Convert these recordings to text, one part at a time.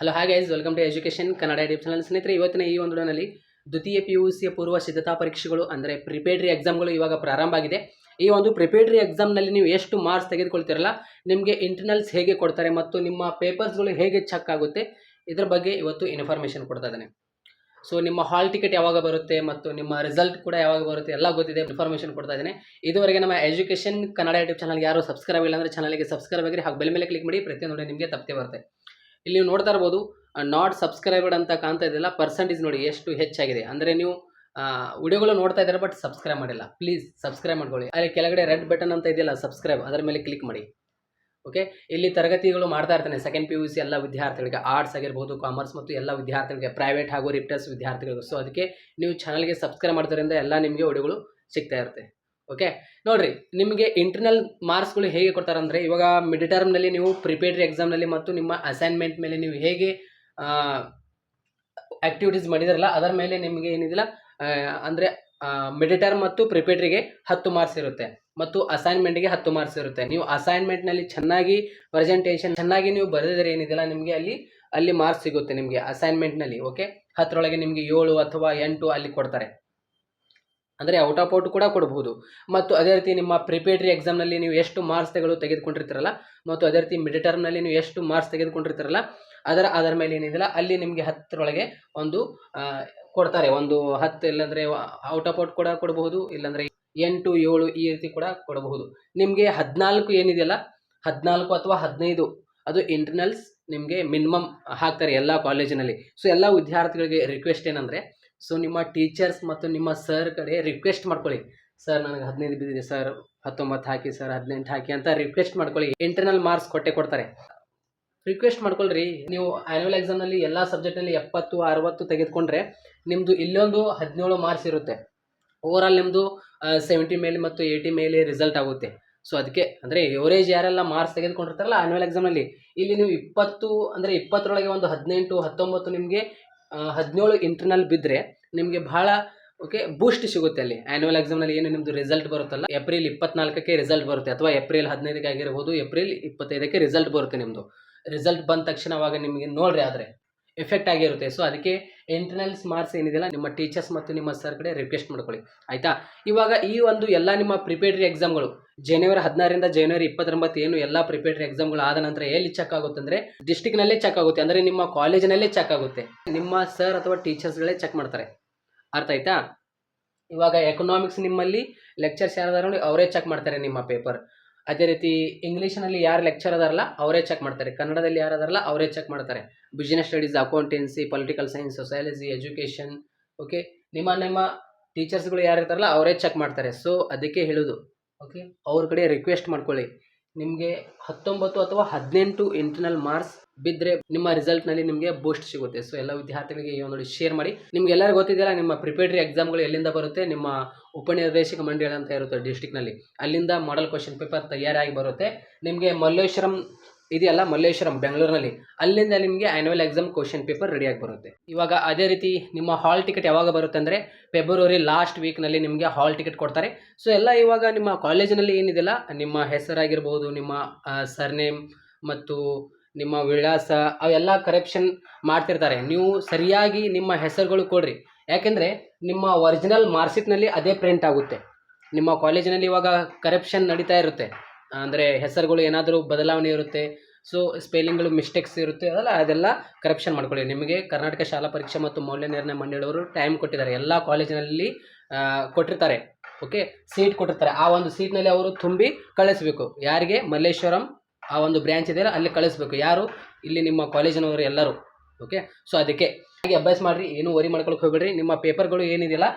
Hello ಹಾಗೆ guys welcome to Education Kannada YouTube channel ಸ್ನೇಹಿತರೆ, ಇವತ್ತಿನ ಈ ಒಂದು ವಿಡಿಯೋನಲ್ಲಿ ದ್ವಿತೀಯ ಪಿ ಯು ಸಿಯ ಪೂರ್ವ ಸಿದ್ಧತಾ ಪರೀಕ್ಷೆಗಳು, ಅಂದರೆ ಪ್ರಿಪೇಡ್ರಿ ಎಕ್ಸಾಮ್ಗಳು ಇವಾಗ ಪ್ರಾರಂಭ ಆಗಿದೆ. ಈ ಒಂದು ಪ್ರಿಪೇಡ್ರಿ ಎಕ್ಸಾಮ್ನಲ್ಲಿ ನೀವು ಎಷ್ಟು ಮಾರ್ಕ್ಸ್ ತೆಗೆದುಕೊಳ್ತಿರಲ್ಲ, ನಿಮಗೆ ಇಂಟರ್ನಲ್ಸ್ ಹೇಗೆ ಕೊಡ್ತಾರೆ ಮತ್ತು ನಿಮ್ಮ ಪೇಪರ್ಸ್ಗಳು ಹೇಗೆ ಚೆಕ್ ಆಗುತ್ತೆ, ಇದರ ಬಗ್ಗೆ ಇವತ್ತು ಇನ್ಫಾರ್ಮೇಷನ್ ಕೊಡ್ತಾ ಇದ್ದಾನೆ. ಸೊ ನಿಮ್ಮ ಹಾಲ್ ಟಿಕೆಟ್ ಯಾವಾಗ ಬರುತ್ತೆ ಮತ್ತು ನಿಮ್ಮ ರಿಸಲ್ಟ್ ಕೂಡ ಯಾವಾಗ ಬರುತ್ತೆ ಎಲ್ಲ ಗೊತ್ತಿದೆ ಇನ್ಫಾರ್ಮೇಷನ್ ಕೊಡ್ತಾ ಇದ್ದೇನೆ. ಇದುವರೆಗೆ ನಮ್ಮ ಎಜುಕೇಷನ್ ಕನ್ನಡ ಯೂಟ್ಯೂಬ್ ಚಾನಲ್ಗೆ ಯಾರು ಸಬ್ಸ್ಕ್ರೈಬ್ ಇಲ್ಲ ಅಂದರೆ ಚಾನಲ್ಗೆ ಸಬ್ಸ್ಕ್ರೈಬ್ ಆಗಿರಿ, ಹಾಗೆ ಬೆಲ್ ಮೇಲೆ ಕ್ಲಿಕ್ ಮಾಡಿ, ಪ್ರತಿಯೊಂದು ನಿಮಗೆ ತಪ್ಪೇ ಬರುತ್ತೆ. ಇಲ್ಲಿ ನೀವು ನೋಡ್ತಾ ಇರ್ಬೋದು ನಾಟ್ ಸಬ್ಸ್ಕ್ರೈಬರ್ಡ್ ಅಂತ ಕಾಣ್ತಾ ಇದೆಯಲ್ಲ ಪರ್ಸೆಂಟೇಜ್ ನೋಡಿ ಎಷ್ಟು ಹೆಚ್ಚಾಗಿದೆ. ಅಂದರೆ ನೀವು ವಿಡಿಯೋಗಳು ನೋಡ್ತಾ ಇದ್ದಾರೆ ಬಟ್ ಸಬ್ಸ್ಕ್ರೈಬ್ ಮಾಡಿಲ್ಲ. ಪ್ಲೀಸ್ ಸಬ್ಸ್ಕ್ರೈಬ್ ಮಾಡ್ಕೊಳ್ಳಿ. ಅಲ್ಲಿ ಕೆಳಗಡೆ ರೆಡ್ ಬಟನ್ ಅಂತ ಇದೆಯಲ್ಲ ಸಬ್ಸ್ಕ್ರೈಬ್ ಅದರ ಮೇಲೆ ಕ್ಲಿಕ್ ಮಾಡಿ. ಓಕೆ ಇಲ್ಲಿ ತರಗತಿಗಳು ಮಾಡ್ತಾ ಇರ್ತಾನೆ ಸೆಕೆಂಡ್ ಪಿ ಯು ಸಿ ಎಲ್ಲ ವಿದ್ಯಾರ್ಥಿಗಳಿಗೆ ಆರ್ಟ್ಸ್ ಆಗಿರ್ಬೋದು ಕಾಮರ್ಸ್ ಮತ್ತು ಎಲ್ಲ ವಿದ್ಯಾರ್ಥಿಗಳಿಗೆ ಪ್ರೈವೇಟ್ ಹಾಗೂ ರಿಪ್ಟರ್ಸ್ ವಿದ್ಯಾರ್ಥಿಗಳಿಗೆ. ಸೊ ಅದಕ್ಕೆ ನೀವು ಚಾನಲ್ಗೆ ಸಬ್ಸ್ಕ್ರೈಬ್ ಮಾಡೋದ್ರಿಂದ ಎಲ್ಲ ನಿಮಗೆ ವಿಡಿಯೋಗಳು ಸಿಗ್ತಾ ಇರುತ್ತೆ. ಓಕೆ ನೋಡ್ರಿ, ನಿಮಗೆ ಇಂಟರ್ನಲ್ ಮಾರ್ಕ್ಸ್ಗಳು ಹೇಗೆ ಕೊಡ್ತಾರೆ ಅಂದರೆ ಇವಾಗ ಮಿಡ್ ಟರ್ಮ್ನಲ್ಲಿ ನೀವು ಪ್ರಿಪೇರ್ಡ್ ಎಕ್ಸಾಮ್ನಲ್ಲಿ ಮತ್ತು ನಿಮ್ಮ ಅಸೈನ್ಮೆಂಟ್ ಮೇಲೆ ನೀವು ಹೇಗೆ ಆ್ಯಕ್ಟಿವಿಟೀಸ್ ಮಾಡಿದಾರಲ್ಲ, ಅದರ ಮೇಲೆ ನಿಮಗೆ ಏನಿದಿಲ್ಲ ಅಂದರೆ ಮಿಡ್ ಟರ್ಮ್ ಮತ್ತು ಪ್ರಿಪೇರಿಗೆ ಹತ್ತು ಮಾರ್ಕ್ಸ್ ಇರುತ್ತೆ ಮತ್ತು ಅಸೈನ್ಮೆಂಟ್ಗೆ ಹತ್ತು ಮಾರ್ಕ್ಸ್ ಇರುತ್ತೆ. ನೀವು ಅಸೈನ್ಮೆಂಟ್ನಲ್ಲಿ ಚೆನ್ನಾಗಿ ಪ್ರೆಸೆಂಟೇಷನ್ ಚೆನ್ನಾಗಿ ನೀವು ಬರೆದಿದ್ರೆ ಏನಿದೆಯಲ್ಲ ನಿಮಗೆ ಅಲ್ಲಿ ಅಲ್ಲಿ ಮಾರ್ಕ್ಸ್ ಸಿಗುತ್ತೆ ನಿಮಗೆ ಅಸೈನ್ಮೆಂಟ್ನಲ್ಲಿ ಓಕೆ ಹತ್ತರೊಳಗೆ ನಿಮಗೆ ಏಳು ಅಥವಾ ಎಂಟು ಅಲ್ಲಿ ಕೊಡ್ತಾರೆ. ಅಂದರೆ ಔಟ್ ಆಫ್ ಔಟ್ ಕೂಡ ಕೊಡಬಹುದು ಮತ್ತು ಅದೇ ರೀತಿ ನಿಮ್ಮ ಪ್ರಿಪೇಟ್ರಿ ಎಕ್ಸಾಮ್ನಲ್ಲಿ ನೀವು ಎಷ್ಟು ಮಾರ್ಕ್ಸ್ ತೆಗೆದು ತೆಗೆದುಕೊಂಡಿರ್ತೀರಲ್ಲ, ಮತ್ತು ಅದೇ ರೀತಿ ಮಿಡ್ ಟರ್ಮ್ನಲ್ಲಿ ನೀವು ಎಷ್ಟು ಮಾರ್ಕ್ಸ್ ತೆಗೆದುಕೊಂಡಿರ್ತೀರಲ್ಲ, ಅದರ ಅದರ ಮೇಲೆ ಏನಿದೆಯಲ್ಲ, ಅಲ್ಲಿ ನಿಮಗೆ ಹತ್ತರೊಳಗೆ ಒಂದು ಕೊಡ್ತಾರೆ. ಒಂದು ಹತ್ತು ಇಲ್ಲಾಂದರೆ ಔಟ್ ಆಫ್ ಔಟ್ ಕೂಡ ಕೊಡಬಹುದು ಇಲ್ಲಾಂದರೆ ಎಂಟು, ಏಳು ಈ ರೀತಿ ಕೂಡ ಕೊಡಬಹುದು ನಿಮಗೆ ಹದಿನಾಲ್ಕು ಏನಿದೆಯಲ್ಲ, ಹದಿನಾಲ್ಕು ಅಥವಾ ಹದಿನೈದು, ಅದು ಇಂಟರ್ನಲ್ಸ್ ನಿಮಗೆ ಮಿನಿಮಮ್ ಹಾಕ್ತಾರೆ ಎಲ್ಲ ಕಾಲೇಜಿನಲ್ಲಿ ಸೊ ಎಲ್ಲ ವಿದ್ಯಾರ್ಥಿಗಳಿಗೆ ರಿಕ್ವೆಸ್ಟ್ ಏನಂದರೆ ಸೊ ನಿಮ್ಮ ಟೀಚರ್ಸ್ ಮತ್ತು ನಿಮ್ಮ ಸರ್ ಕಡೆ ರಿಕ್ವೆಸ್ಟ್ ಮಾಡ್ಕೊಳ್ಳಿ. ಸರ್ ನನಗೆ ಹದಿನೈದು ಬಿದ್ದಿದೆ ಸರ್ ಹತ್ತೊಂಬತ್ತು ಹಾಕಿ ಸರ್ ಹದಿನೆಂಟು ಹಾಕಿ ಅಂತ ರಿಕ್ವೆಸ್ಟ್ ಮಾಡ್ಕೊಳ್ಳಿ. ಇಂಟರ್ನಲ್ ಮಾರ್ಕ್ಸ್ ಕೊಟ್ಟೆ ಕೊಡ್ತಾರೆ. ರಿಕ್ವೆಸ್ಟ್ ಮಾಡ್ಕೊಳ್ರಿ. ನೀವು ಆ್ಯನ್ಯುವಲ್ ಎಕ್ಸಾಮ್ನಲ್ಲಿ ಎಲ್ಲ ಸಬ್ಜೆಕ್ಟಲ್ಲಿ ಎಪ್ಪತ್ತು, ಅರವತ್ತು ತೆಗೆದುಕೊಂಡ್ರೆ ನಿಮ್ಮದು ಇಲ್ಲೊಂದು ಹದಿನೇಳು ಮಾರ್ಕ್ಸ್ ಇರುತ್ತೆ. ಓವರಾಲ್ ನಿಮ್ಮದು ಸೆವೆಂಟಿ ಮೇಲೆ ಮತ್ತು ಏಯ್ಟಿ ಮೇಲೆ ರಿಸಲ್ಟ್ ಆಗುತ್ತೆ. ಸೊ ಅದಕ್ಕೆ ಅಂದರೆ ಎವರೇಜ್ ಯಾರೆಲ್ಲ ಮಾರ್ಕ್ಸ್ ತೆಗೆದುಕೊಂಡಿರ್ತಾರಲ್ಲ ಆ್ಯನ್ಯುವಲ್ ಎಕ್ಸಾಮ್ನಲ್ಲಿ ಇಲ್ಲಿ ನೀವು ಇಪ್ಪತ್ತು ಅಂದರೆ ಇಪ್ಪತ್ತರೊಳಗೆ ಒಂದು ಹದಿನೆಂಟು, ಹತ್ತೊಂಬತ್ತು ನಿಮಗೆ ಹದಿನೇಳು ಇಂಟರ್ನಲ್ ಬಿದ್ದರೆ ನಿಮಗೆ ಭಾಳ ಓಕೆ ಬೂಸ್ಟ್ ಸಿಗುತ್ತೆ ಅಲ್ಲಿ. ಆ್ಯನ್ಯುವಲ್ ಎಕ್ಸಾಮ್ನಲ್ಲಿ ಏನು ನಿಮ್ಮದು ರಿಸಲ್ಟ್ ಬರುತ್ತಲ್ಲ ಏಪ್ರಿಲ್ ಇಪ್ಪತ್ನಾಲ್ಕಕ್ಕೆ ರಿಸಲ್ಟ್ ಬರುತ್ತೆ, ಅಥವಾ ಏಪ್ರಿಲ್ ಹದಿನೈದಕ್ಕೆ ಆಗಿರ್ಬೋದು ಏಪ್ರಿಲ್ ಇಪ್ಪತ್ತೈದಕ್ಕೆ ರಿಸಲ್ಟ್ ಬರುತ್ತೆ ನಿಮ್ಮದು ರಿಸಲ್ಟ್ ಬಂದ ತಕ್ಷಣ ಅವಾಗ ನಿಮಗೆ ನೋಡ್ರಿ ಆದರೆ ಎಫೆಕ್ಟ್ ಆಗಿರುತ್ತೆ. ಸೊ ಅದಕ್ಕೆ ಇಂಟರ್ನಲ್ಸ್ ಮಾರ್ಕ್ಸ್ ಏನಿದೆಯಲ್ಲ, ನಿಮ್ಮ ಟೀಚರ್ಸ್ ಮತ್ತು ನಿಮ್ಮ ಸರ್ ಕಡೆ ರಿಕ್ವೆಸ್ಟ್ ಮಾಡ್ಕೊಳ್ಳಿ. ಆಯಿತಾ? ಇವಾಗ ಈ ಒಂದು ಎಲ್ಲ ನಿಮ್ಮ ಪ್ರಿಪೇಟ್ರಿ ಎಕ್ಸಾಮ್ಗಳು ಜನವರಿ ಹದಿನಾರರಿಂದ ಜನವರಿ ಇಪ್ಪತ್ತೊಂಬತ್ತು ಏನು ಎಲ್ಲ ಪ್ರಿಪೇಟರಿ ಎಕ್ಸಾಮ್ಗಳು ಆದ ನಂತರ ಎಲ್ಲಿ ಚೆಕ್ ಆಗುತ್ತೆ ಅಂದರೆ ಡಿಸ್ಟಿಕ್ನಲ್ಲೇ ಚೆಕ್ ಆಗುತ್ತೆ. ಅಂದರೆ ನಿಮ್ಮ ಕಾಲೇಜಿನಲ್ಲೇ ಚೆಕ್ ಆಗುತ್ತೆ. ನಿಮ್ಮ ಸರ್ ಅಥವಾ ಟೀಚರ್ಸ್ಗಳೇ ಚೆಕ್ ಮಾಡ್ತಾರೆ. ಅರ್ಥ ಆಯ್ತಾ? ಇವಾಗ ಎಕನಾಮಿಕ್ಸ್ ನಿಮ್ಮಲ್ಲಿ ಲೆಕ್ಚರ್ಸ್ ಯಾರದಾರ ಅವರೇ ಚೆಕ್ ಮಾಡ್ತಾರೆ ನಿಮ್ಮ ಪೇಪರ್ ಅದೇ ರೀತಿ ಇಂಗ್ಲೀಷ್ನಲ್ಲಿ ಯಾರು ಲೆಕ್ಚರ್ ಅದಾರಲ್ಲ, ಅವರೇ ಚೆಕ್ ಮಾಡ್ತಾರೆ. ಕನ್ನಡದಲ್ಲಿ ಯಾರು ಅದಾರಲ್ಲ, ಅವರೇ ಚೆಕ್ ಮಾಡ್ತಾರೆ. Business studies accountancy political science sociology education okay ನಿಮ್ಮ ನಿಮ್ಮ ಟೀಚರ್ಸ್ಗಳು ಯಾರು ಇರ್ತಾರಲ್ಲ, ಅವರೇ ಚೆಕ್ ಮಾಡ್ತಾರೆ. ಸೊ ಅದಕ್ಕೆ ಹೇಳೋದು. ಓಕೆ ಅವ್ರ ಕಡೆ ರಿಕ್ವೆಸ್ಟ್ ಮಾಡ್ಕೊಳ್ಳಿ. ನಿಮಗೆ ಹತ್ತೊಂಬತ್ತು ಅಥವಾ ಹದಿನೆಂಟು ಇಂಟರ್ನಲ್ ಮಾರ್ಕ್ಸ್ ಬಿದ್ದರೆ ನಿಮ್ಮ ರಿಸಲ್ಟ್ನಲ್ಲಿ ನಿಮಗೆ ಬೂಸ್ಟ್ ಸಿಗುತ್ತೆ. ಸೊ ಎಲ್ಲ ವಿದ್ಯಾರ್ಥಿಗಳಿಗೆ ಈ ಒಂದು ಶೇರ್ ಮಾಡಿ. ನಿಮ್ಗೆ ಎಲ್ಲರಿಗೂ ಗೊತ್ತಿದೆಯಲ್ಲ, ನಿಮ್ಮ ಪ್ರಿಪೇಟ್ರಿ ಎಕ್ಸಾಮ್ಗಳು ಎಲ್ಲಿಂದ ಬರುತ್ತೆ? ನಿಮ್ಮ ಉಪನಿರ್ದೇಶಕ ಮಂಡಳಿ ಅಂತ ಇರುತ್ತೆ ಡಿಸ್ಟಿಕ್ನಲ್ಲಿ ಅಲ್ಲಿಂದ ಮಾಡಲ್ ಕ್ವಶನ್ ಪೇಪರ್ ತಯಾರಾಗಿ ಬರುತ್ತೆ. ನಿಮಗೆ ಮಲ್ಲೇಶ್ವರಂ ಇದೆಯಲ್ಲ ಮಲ್ಲೇಶ್ವರಂ, ಬೆಂಗಳೂರಿನಲ್ಲಿ. ಅಲ್ಲಿಂದ ನಿಮಗೆ ಆ್ಯನುವಲ್ ಎಕ್ಸಾಮ್ ಕ್ವಶನ್ ಪೇಪರ್ ರೆಡಿಯಾಗಿ ಬರುತ್ತೆ. ಇವಾಗ ಅದೇ ರೀತಿ ನಿಮ್ಮ ಹಾಲ್ ಟಿಕೆಟ್ ಯಾವಾಗ ಬರುತ್ತೆ ಅಂದರೆ ಫೆಬ್ರವರಿ ಲಾಸ್ಟ್ ವೀಕ್ನಲ್ಲಿ ನಿಮಗೆ ಹಾಲ್ ಟಿಕೆಟ್ ಕೊಡ್ತಾರೆ. ಸೊ ಎಲ್ಲ ಇವಾಗ ನಿಮ್ಮ ಕಾಲೇಜಿನಲ್ಲಿ ಏನಿದೆಯಲ್ಲ, ನಿಮ್ಮ ಹೆಸರಾಗಿರ್ಬೋದು, ನಿಮ್ಮ ಸರ್ನೇಮ್ ಮತ್ತು ನಿಮ್ಮ ವಿಳಾಸ ಅವೆಲ್ಲ ಕರೆಕ್ಷನ್ ಮಾಡ್ತಿರ್ತಾರೆ. ನೀವು ಸರಿಯಾಗಿ ನಿಮ್ಮ ಹೆಸರುಗಳು ಕೊಡ್ರಿ. ಯಾಕೆಂದರೆ ನಿಮ್ಮ ಒರಿಜಿನಲ್ ಮಾರ್ಕ್ಶೀಟ್ನಲ್ಲಿ ಅದೇ ಪ್ರಿಂಟ್ ಆಗುತ್ತೆ. ನಿಮ್ಮ ಕಾಲೇಜಿನಲ್ಲಿ ಇವಾಗ ಕರಪ್ಷನ್ ನಡೀತಾ ಇರುತ್ತೆ. ಅಂದರೆ ಹೆಸರುಗಳು ಏನಾದರೂ ಬದಲಾವಣೆ ಇರುತ್ತೆ ಸೊ ಸ್ಪೆಲ್ಲಿಂಗ್ಗಳು ಮಿಸ್ಟೇಕ್ಸ್ ಇರುತ್ತೆ, ಅದಲ್ಲ, ಅದೆಲ್ಲ ಕರೆಕ್ಷನ್ ಮಾಡ್ಕೊಳ್ಳಿ. ನಿಮಗೆ ಕರ್ನಾಟಕ ಶಾಲಾ ಪರೀಕ್ಷೆ ಮತ್ತು ಮೌಲ್ಯ ನಿರ್ಣಯ ಮಂಡಳಿಯವರು ಟೈಮ್ ಕೊಟ್ಟಿದ್ದಾರೆ. ಎಲ್ಲ ಕಾಲೇಜಿನಲ್ಲಿ ಕೊಟ್ಟಿರ್ತಾರೆ ಓಕೆ ಸೀಟ್ ಕೊಟ್ಟಿರ್ತಾರೆ. ಆ ಒಂದು ಸೀಟ್ನಲ್ಲಿ ಅವರು ತುಂಬಿ ಕಳಿಸ್ಬೇಕು. ಯಾರಿಗೆ? ಮಲ್ಲೇಶ್ವರಂ ಆ ಒಂದು ಬ್ರ್ಯಾಂಚ್ ಇದೆಯಲ್ಲ ಅಲ್ಲಿ ಕಳಿಸ್ಬೇಕು. ಯಾರು? ಇಲ್ಲಿ ನಿಮ್ಮ ಕಾಲೇಜಿನವರು ಎಲ್ಲರೂ ಓಕೆ ಸೊ ಅದಕ್ಕೆ, ಹಾಗೆ ಅಭ್ಯಾಸ ಮಾಡಿರಿ, ಏನು ವರಿ ಮಾಡ್ಕೊಳಕ್ಕೆ ಹೋಗ್ಬೇಡ್ರಿ. ನಿಮ್ಮ ಪೇಪರ್ಗಳು ಏನಿದೆಯಲ್ಲ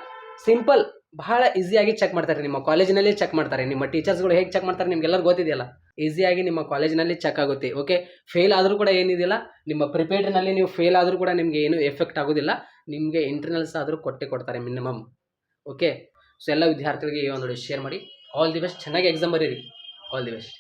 ಸಿಂಪಲ್ ಬಹಳ ಈಸಿಯಾಗಿ ಚೆಕ್ ಮಾಡ್ತಾರೆ ನಿಮ್ಮ ಕಾಲೇಜಿನಲ್ಲಿ ಚೆಕ್ ಮಾಡ್ತಾರೆ. ನಿಮ್ಮ ಟೀಚರ್ಸ್ಗಳು ಹೇಗೆ ಚೆಕ್ ಮಾಡ್ತಾರೆ ನಿಮ್ಗೆಲ್ಲರೂ ಗೊತ್ತಿದೆಯಲ್ಲ? ಈಸಿಯಾಗಿ ನಿಮ್ಮ ಕಾಲೇಜಿನಲ್ಲಿ ಚೆಕ್ ಆಗುತ್ತೆ ಓಕೆ ಫೇಲ್ ಆದರೂ ಕೂಡ ಏನಿದೆಯಲ್ಲ, ನಿಮ್ಮ ಪ್ರಿಪೇರ್ಡ್ನಲ್ಲಿ ನೀವು ಫೇಲ್ ಆದರೂ ಕೂಡ ನಿಮಗೆ ಏನು ಎಫೆಕ್ಟ್ ಆಗೋದಿಲ್ಲ. ನಿಮಗೆ ಇಂಟರ್ನಲ್ಸ್ ಆದರೂ ಕೊಟ್ಟೆ ಕೊಡ್ತಾರೆ ಮಿನಿಮಮ್ ಓಕೆ ಸೊ ಎಲ್ಲ ವಿದ್ಯಾರ್ಥಿಗಳಿಗೆ ಈ ಒಂದು ಶೇರ್ ಮಾಡಿ. ಆಲ್ ದಿ ಬೆಸ್ಟ್ ಚೆನ್ನಾಗಿ ಎಕ್ಸಾಮ್ ಬರೀರಿ. All the best